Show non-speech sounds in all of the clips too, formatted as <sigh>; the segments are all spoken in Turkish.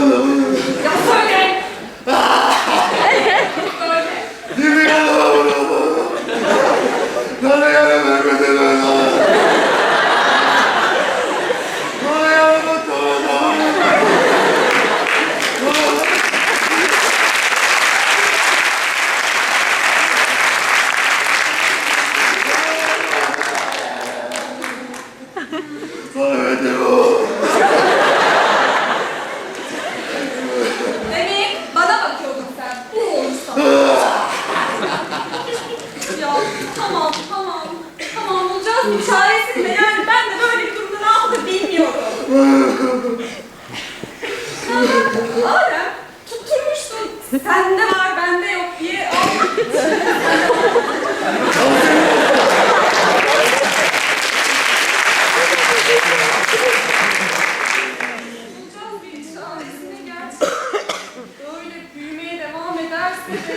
buna. Ya söyle. Söyle. Demin bana bakıyordun sen. Bu olmuş sana. ya tamam tamam. Tamam bulacağız bir çaresini de yani ben de böyle bir durumda ne yaptım bilmiyorum. Ya, Adem tutturmuştun. Sende var bende yok diye. Al. Bulacağız bir çaresini gerçekten. Böyle büyümeye devam ederse de...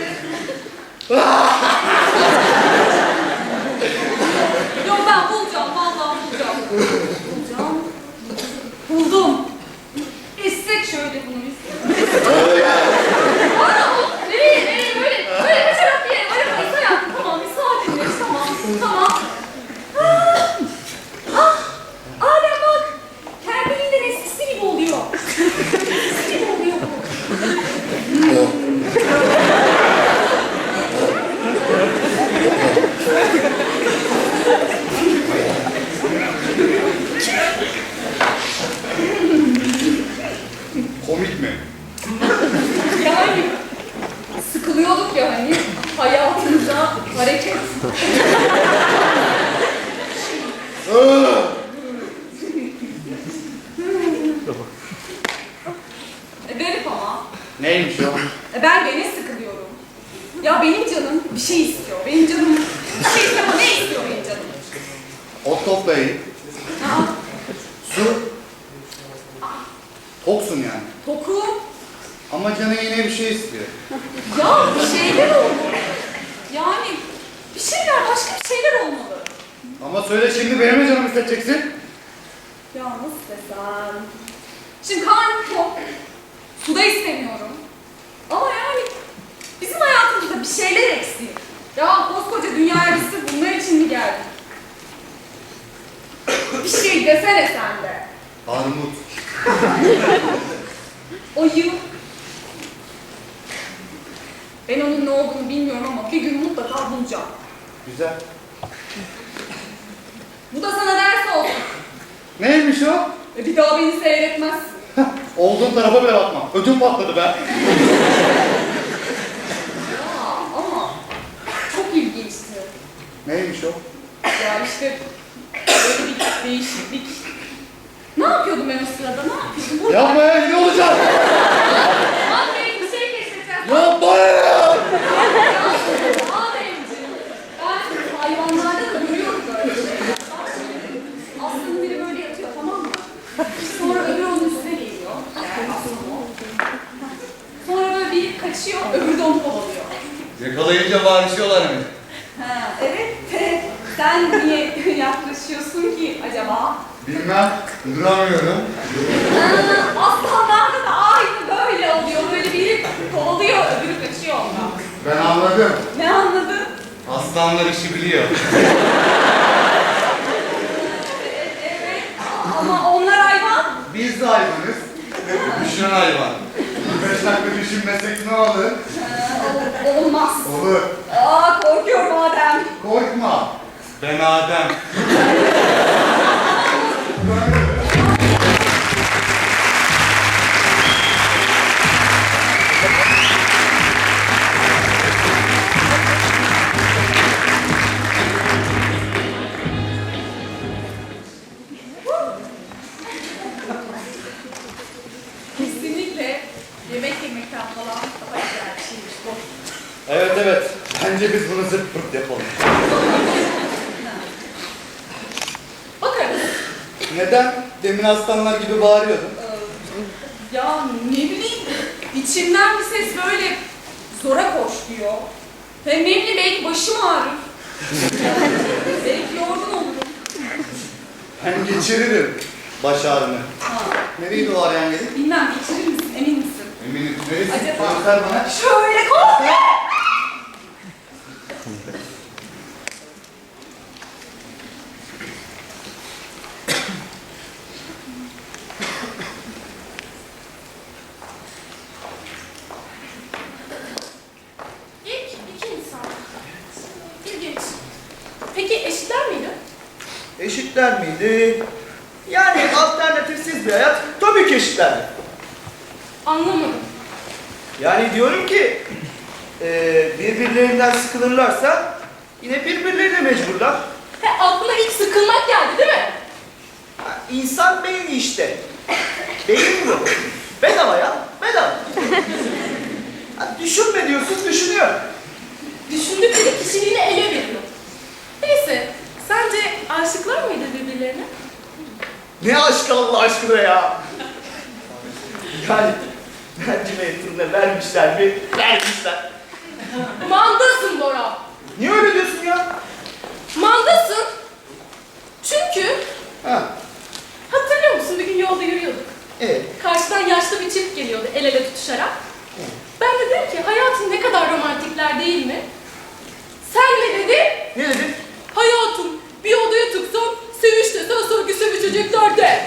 Yok ben bulacağım, vallahi bulacağım. Bulacağım. Buldum. İstek şöyle bunu istek. Bana bu. Nereye, nereye böyle? Böyle bir taraf bir yere. Böyle Mayıs hayatım. Tamam, bir sakinleş. Tamam, tamam. Ah, ah, Adem bak. Kendiliğinden eskisi gibi oluyor. Eskisi gibi oluyor. Komik mi? Yani sıkılıyorduk ya hani hayatımıza hareket. e garip ama. Neymiş o? E ben gene sıkılıyorum. Ya benim canım bir şey istiyor. Benim canım bir şey istiyor ama ne istiyor benim canım? Ot toplayın. Aa, Su. Toksun yani. toku. Ama canı yine bir şey istiyor. <laughs> Ya bir şeyler olmalı. Yani bir şeyler başka bir şeyler olmalı. Ama söyle şimdi benim de canımı hissedeceksin. Ya nasıl desem? Şimdi karnım tok. Suda istemiyorum. Ama yani bizim hayatımızda bir şeyler eksik. Ya koskoca dünyaya biz sırf bunlar için mi geldik? bir şey desene sen de. Armut. <laughs> Ayı. Ben onun ne olduğunu bilmiyorum ama bir gün mutlaka bulacağım. Güzel. Bu da sana ders olsun. Neymiş o? E bir daha beni seyretmez. Olduğun tarafa bile bakma. Ödüm patladı be. Ya ama çok ilginçti. Neymiş o? Ya işte böyle bir değişiklik. Ne yapıyordum ben o sırada? Ne yapıyordum? Burada Yapma ya olacak? Abi bir şey keşfedeceğiz. Yapma ya. Ademciğim, ben hayvanlarda da görüyorum böyle şeyler. Bak şimdi, Aslında biri böyle yatıyor tamam mı? Sonra öbürü onun kaçıyor, öbürü de onu kovalıyor. Yakalayınca bağırışıyorlar mı? Ha, evet. Sen niye <laughs> yaklaşıyorsun ki acaba? Bilmem. Duramıyorum. Aa, Aslanlarda da aynı böyle oluyor. Böyle biri kovalıyor, öbürü kaçıyor ondan. Ben anladım. Ne anladın? Aslanlar işi biliyor. E- <laughs> Evet. Ama onlar hayvan. Biz de hayvanız. Düşünen hayvan. Beş dakika düşünmesek ne olur? Ee, ol- olmaz. Olur. Aa korkuyorum Adem. Korkma. Ben Adem. Kesinlikle yemek yemekten falan daha güzel bir şeymiş bu. Evet evet. Bence biz bunu zırt pırt yapalım. Bakarız. Neden? Demin aslanlar gibi bağırıyordun. Ee, ya ne bileyim içimden bir ses böyle zora koş diyor. Hem ne bileyim belki başım ağrır. belki yorgun olurum. Ben geçiririm baş ağrını. Ha, Nereydi o arayan yeri? bilmem geçirir misin emin misin? Eminim. Neresi? Acaba? Göster bana. Şöyle koş. İlk iki insan. İlginç. Peki eşitler miydi? Eşitler miydi? Yani alternatifsiz bir hayat tabii ki eşitler. Anlamadım. Yani diyorum ki eee, birbirlerinden sıkılırlarsa yine birbirlerine mecburlar. He aklına ilk sıkılmak geldi değil mi? Ha, İnsan beyni işte. Beyin bu. Bedava ya. Bedava. Ha, düşünme diyorsun düşünüyor. Düşündükleri kişiliğini ele veriyor. Neyse, sence aşıklar? Ne aşk Allah aşkına ya. Yani mercimeğin vermişler mi? Vermişler. Mandasın Bora. Niye öyle diyorsun ya? Mandasın. Çünkü Ha. hatırlıyor musun bir gün yolda yürüyorduk. Evet. Karşıdan yaşlı bir çift geliyordu el ele tutuşarak. Ben de dedim ki hayatın ne kadar romantikler değil mi? Sen ne dedin? Ne dedin? Hayatım bir odaya tıksam seviş desen sanki sevişecekler de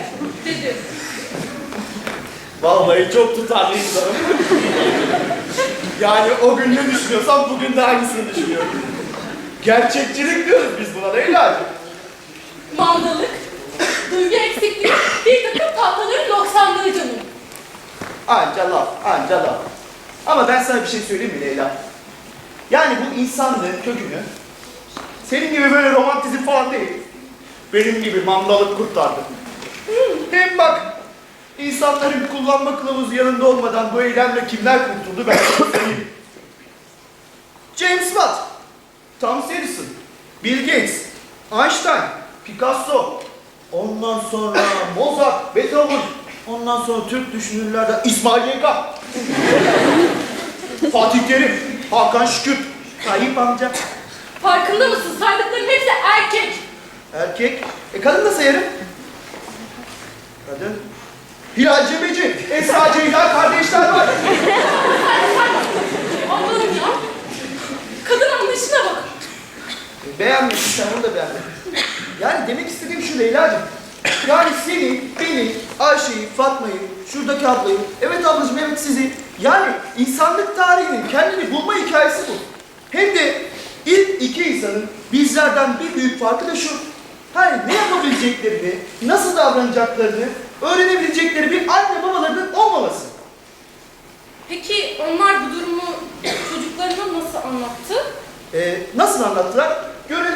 dedi. Vallahi çok tutarlı insanım. yani o gün ne düşünüyorsam bugün de aynısını düşünüyorum. Gerçekçilik diyoruz biz buna Leyla'cığım. Mandalık, duygu eksikliği, bir takım tahtaların noksanlığı canım. Anca laf, anca laf. Ama ben sana bir şey söyleyeyim mi Leyla? Yani bu insanlığın kökünü senin gibi böyle romantizm falan değil. Benim gibi mandalık kurtardı. Hem bak insanların kullanma kılavuzu yanında olmadan bu eylemle kimler kurtuldu ben söyleyeyim. James Watt, Thomas Edison, Bill Gates, Einstein, Picasso, ondan sonra <laughs> Mozart, Beethoven, ondan sonra Türk düşünürlerden İsmail Yeka, Fatih Terim, Hakan Şükür, Tayyip amca, Farkında mısın? Saydıkların hepsi erkek. erkek, e kadın da sayarım. Kadın, Hilal Cebeci, Esra Ceylan kardeşler var. Allah'ım ya. Kadın anlayışına bak. Beğenmedin sen onu da beğenmedin. Yani demek istediğim şu Leyla'cığım. Yani seni, beni, Ayşe'yi, Fatma'yı, şuradaki ablayı, evet ablacığım evet sizi. Yani insanlık tarihinin kendini bulma hikayesi bu. Hem de ilk iki insanın bizlerden bir büyük farkı da şu. Hani ne yapabileceklerini, nasıl davranacaklarını öğrenebilecekleri bir anne babalarının olmaması. Peki onlar bu durumu çocuklarına nasıl anlattı? Ee, nasıl anlattılar? Görün.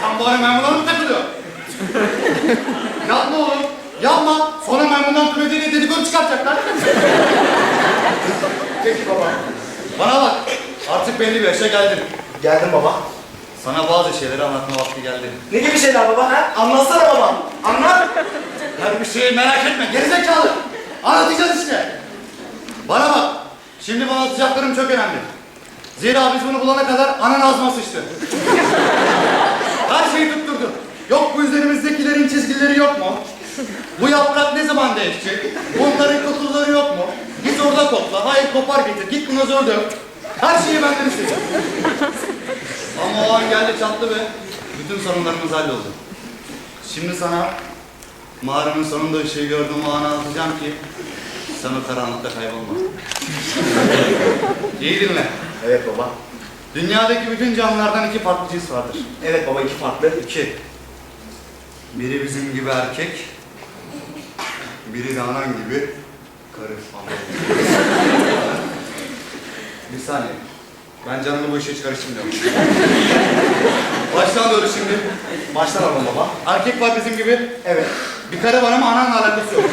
Sen bari memnuna mı takılıyorsun? Yapma oğlum. Yapma. Sonra memnundan türediğini Bana bak. Artık belli bir yaşa geldin. Geldim baba. Sana bazı şeyleri anlatma vakti geldi. Ne gibi şeyler baba ha? Anlatsana baba. Anlat. Her bir şeyi merak etme. Gerizekalı. Anlatacağız işte. Bana bak. Şimdi bana anlatacaklarım çok önemli. Zira biz bunu bulana kadar anan ağzıma sıçtı. Her şeyi tutturdu. Yok bu üzerimizdekilerin çizgileri yok mu? Bu yaprak ne zaman değişecek? Bunların kokuları yok mu? Git orada kokla. Hayır kopar getir. Git buna zor dök. Her şeyi benden istedi. Ama o an geldi çattı ve bütün sorunlarımız halloldu. Şimdi sana mağaranın sonunda ışığı gördüğüm o anı anlatacağım ki sen o karanlıkta kaybolma. İyi dinle. Evet baba. Dünyadaki bütün canlılardan iki farklı cins vardır. Evet baba iki farklı. İki. Biri bizim gibi erkek, biri de anan gibi karı falan. Bir saniye. Ben canımı bu işe karıştırmıyorum. Baştan doğru şimdi. Baştan alalım baba. Erkek var bizim gibi. Evet. Bir karı var ama ananla alakası yok.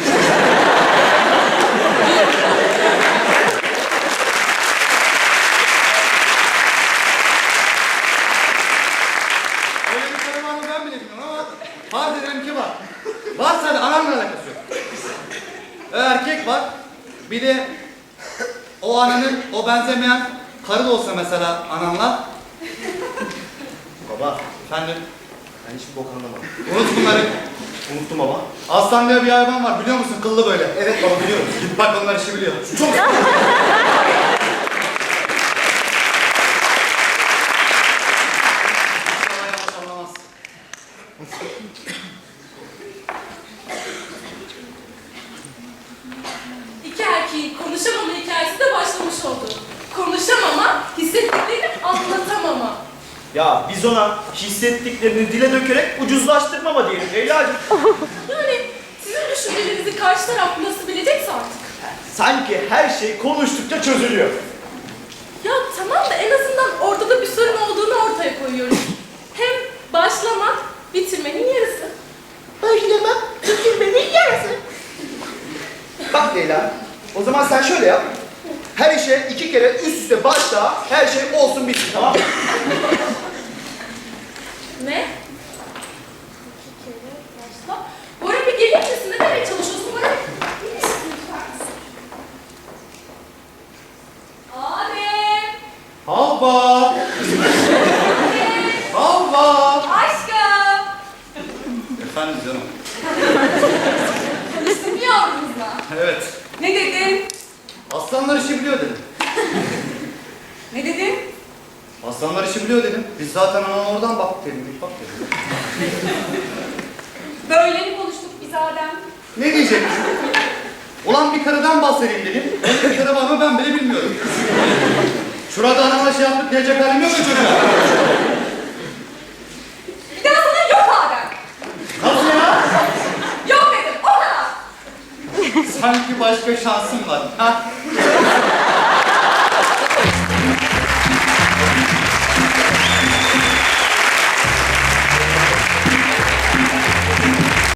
Öyle bir karı var mı ben bile bilmiyorum ama farz edelim ki var. Varsa da ananla alakası yok. Erkek var. Bir de o ananın, o benzemeyen karı da olsa mesela ananla. Baba Efendim, ben hiçbir bok anlamadım. unut bunları. Unuttum baba. Aslan diye bir hayvan var biliyor musun? Kıllı böyle. Evet baba biliyorum. Git bak onlar işi biliyor. Çok yanlış anlamaz. İki erkeğin konuşamama oldu. Konuşamama, hissettiklerini anlatamama. Ya biz ona hissettiklerini dile dökerek ucuzlaştırmama diyelim Leyla'cığım. <laughs> Yani sizin düşüncelerinizi karşı taraf nasıl bilecekse artık. Sanki her şey konuştukça çözülüyor. Ya tamam da en azından ortada bir sorun olduğunu ortaya koyuyoruz. Hem başlamak bitirmenin yarısı. Başlamak bitirmenin yarısı. Bak Leyla, o zaman sen şöyle yap. Her işe iki kere üst üste başla, her şey olsun bitsin tamam mı? Ne? İki kere başla. Bora bir gelir misin? Ne demeye çalışıyorsun Bora? Abi. Havva! Havva! Aşkım. Efendim canım. Konuştun mu yavrumuzla? Evet. Aslanlar işi biliyor dedim. Ne dedin? Aslanlar işi biliyor dedim. Biz zaten ona oradan baktık dedim. Bir bak dedim. Böyle mi konuştuk biz Adem? Ne diyecek? Ulan bir karıdan bahsedeyim dedim. Öyle bir karı var mı ben bile bilmiyorum. Şurada anamla şey yaptık diyecek halim yok mu çocuğa? Bir daha sana yok Adem. Nasıl ya? Yok dedim o kadar. Sanki başka şansım var. Ha?